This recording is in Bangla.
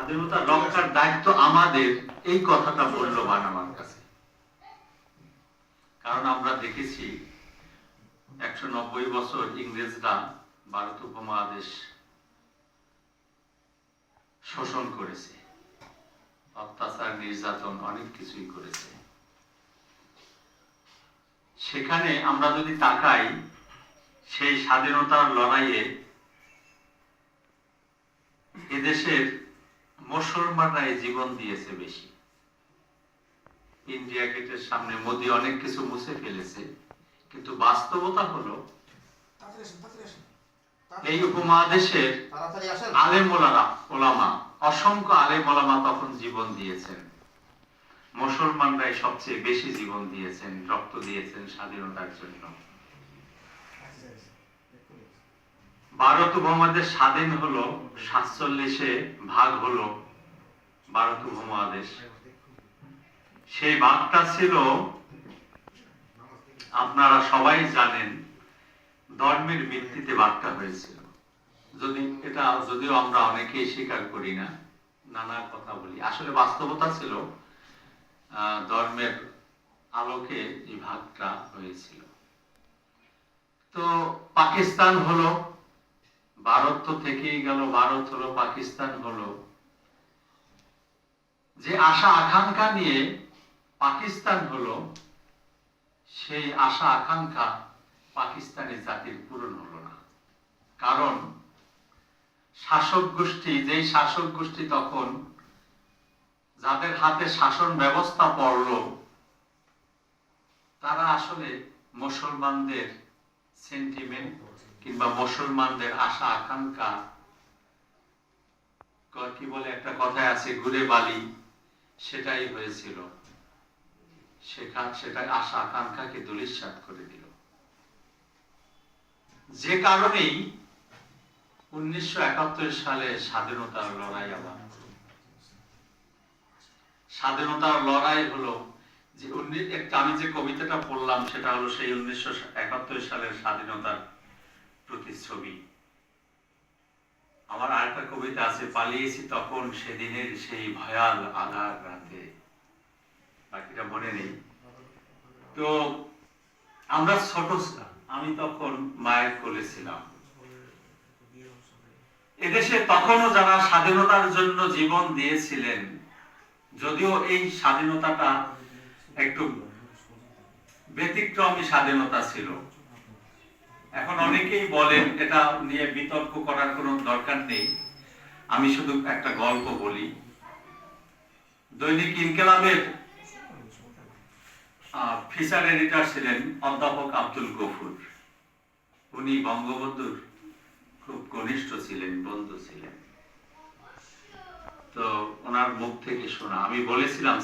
স্বাধীনতা রক্ষার দায়িত্ব আমাদের, এই কথাটা মূল্যবান আমার কাছে। কারণ আমরা দেখেছি, একশো নব্বই বছর ইংরেজরা ভারত উপমহাদেশ শোষণ করেছে। অত্যাচার, নির্যাতন, অনেক কিছুই করেছে। সেখানে আমরা যদি তাকাই, সেই স্বাধীনতার লড়াইয়ে এদেশের মুসলমানরাই জীবন দিয়েছে বেশি ইন্ডিয়া গেটের সামনে মোদি অনেক কিছু মুছে ফেলেছে কিন্তু বাস্তবতা হলো। এই উপমহাদেশের তাড়াতাড়ি আসেন। আলেম ওলারা ওলামা অসংখ্য আলেম ওলামা তখন জীবন দিয়েছেন মুসলমানরাই সবচেয়ে বেশি জীবন দিয়েছেন রক্ত দিয়েছেন স্বাধীনতার জন্য ভারত উপমহাদেশ স্বাধীন হলো সাতচল্লিশে ভাগ হলো ভারত উপমহাদেশ। সেই ভাগটা ছিল, আপনারা সবাই জানেন, ধর্মের ভিত্তিতে ভাগটা হয়েছিল। যদি এটা, যদিও আমরা অনেকেই স্বীকার করি না, নানা কথা বলি। আসলে বাস্তবতা ছিল ধর্মের আলোকে এই ভাগটা হয়েছিল। তো পাকিস্তান হলো, ভারত তো থেকেই গেল, ভারত হলো, পাকিস্তান হলো। যে আশা আকাঙ্ক্ষা নিয়ে পাকিস্তান হলো, সেই আশা আকাঙ্ক্ষা পাকিস্তানি জাতির পূরণ হলো না। কারণ শাসক গোষ্ঠী, যেই শাসক গোষ্ঠী তখন যাদের হাতে শাসন ব্যবস্থা পড়ল, তারা আসলে মুসলমানদের সেন্টিমেন্ট কিংবা মুসলমানদের আশা আকাঙ্ক্ষা কি বলে একটা কথায় আছে, ঘুরে বালি। সেটাই হয়েছিল। সেখান সেটা আশা আকাঙ্ক্ষাকে দুলিশ্বাত করে দিল। যে কারণেই উনিশশো একাত্তর সালে স্বাধীনতার লড়াই আবার স্বাধীনতার লড়াই হলো যে আমি যে কবিতাটা পড়লাম, সেটা হলো সেই উনিশশো একাত্তর সালের স্বাধীনতার প্রতিচ্ছবি। আমার আরেকটা কবিতা আছে, পালিয়েছি তখন সেদিনের সেই ভয়াল আধার রাতে। বাকিটা মনে নেই। তো আমরা ছোট আমি তখন মায়ের কোলে ছিলাম। এদেশে তখনও যারা স্বাধীনতার জন্য জীবন দিয়েছিলেন, যদিও এই স্বাধীনতাটা একটু ব্যতিক্রমী স্বাধীনতা ছিল। অনেকেই বলেন, এটা নিয়ে বিতর্ক করার কোনো দরকার নেই। আমি শুধু একটা গল্প বলি। দৈনিক ইনকেলাবের ফিচার এডিটর ছিলেন অধ্যাপক আব্দুল গফুর। উনি বঙ্গবন্ধুর খুব ঘনিষ্ঠ ছিলেন, বন্ধু ছিলেন। তো ওনার মুখ থেকে শোনা, আমি বলেছিলাম